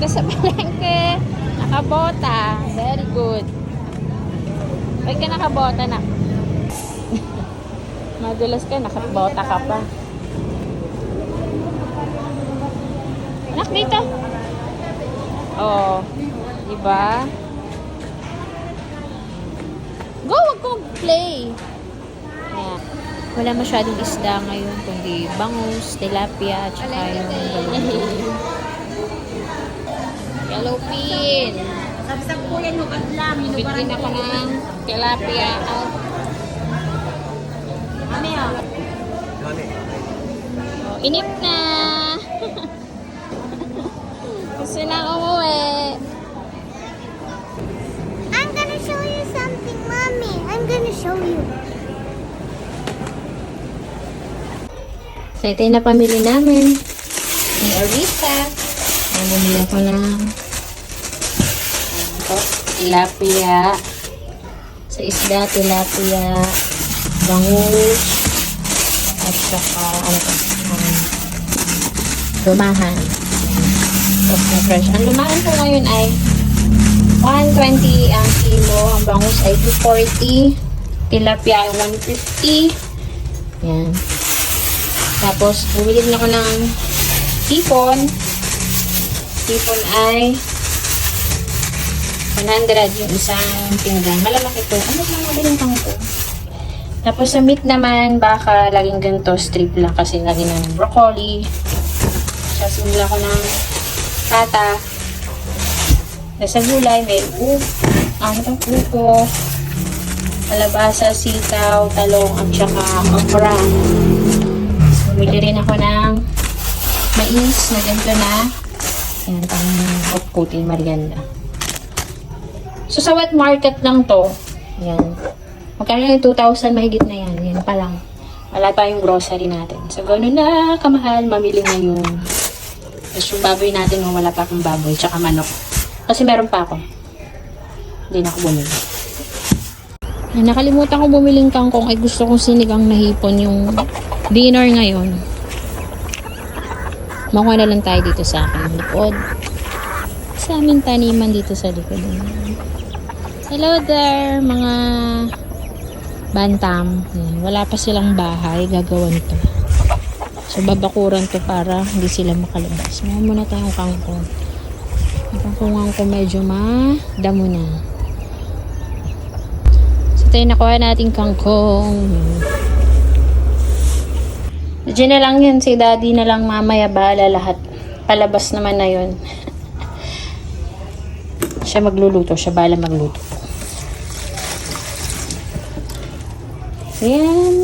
ka sa palengke. Nakabota. Very good. Huwag ka nakabota na. Madulas ka, nakabota ka pa. Anak, dito. Oo. Diba? Go, wag kong play. Wala masyadong isda ngayon, kundi bangus, tilapia, at saka yung galunggong. Sabsab po yan yung aglam. Bitin ako ng tilapia. Mami, oh. oh, inip na. Gusto na umuwi. I'm gonna show you something, Mommy. I'm gonna show you. So, ito yung napamili namin. Ni Arisa. Ang bumili ako ng ito, tilapia. Sa isda, tilapia, bangus, at saka, ano to, um, lumahan. Tapos na fresh. Ang lumahan ko ngayon ay 120 ang kilo. Ang bangus ay 240. Tilapia ay 150. Yan. Tapos, bumili din ako ng tipon. Tipon ay 100 yung isang pinggan. Malalaki to. Ano mga binintang ko? Tapos sa meat naman, baka laging ganito, strip lang kasi lagi ng broccoli. Tapos bumili ako ng kata. Tapos sa gulay, may u, to, upo, kalabasa, sitaw, talong, at saka okra. Bumili rin ako ng mais na ganito na. Yan, pang putin merienda. So, sa wet market lang to. Yan. Magkano yung 2,000 mahigit na yan. Yan pa lang. Wala tayong grocery natin. So, gano'n na kamahal, mamili ngayon. Tapos yung baboy natin, no, wala pa akong baboy, tsaka manok. Kasi meron pa ako. Hindi na ako bumili. Nakalimutan ko bumiling kangkong ay gusto kong sinigang na hipon yung dinner ngayon. Makuha na lang tayo dito sa aking likod. Sa aming taniman dito sa likod. Hello there, mga bantam. Ayan, Wala pa silang bahay, gagawan to. So, babakuran to para hindi sila makalabas. Makuha muna tayong kangkong. Ang kangkungan ko medyo madamo na. So, yung nakuha nating kangkong. Diyan na lang yun. Si daddy na lang mamaya bahala lahat. Palabas naman na yun. siya magluluto. Siya bahala magluto. and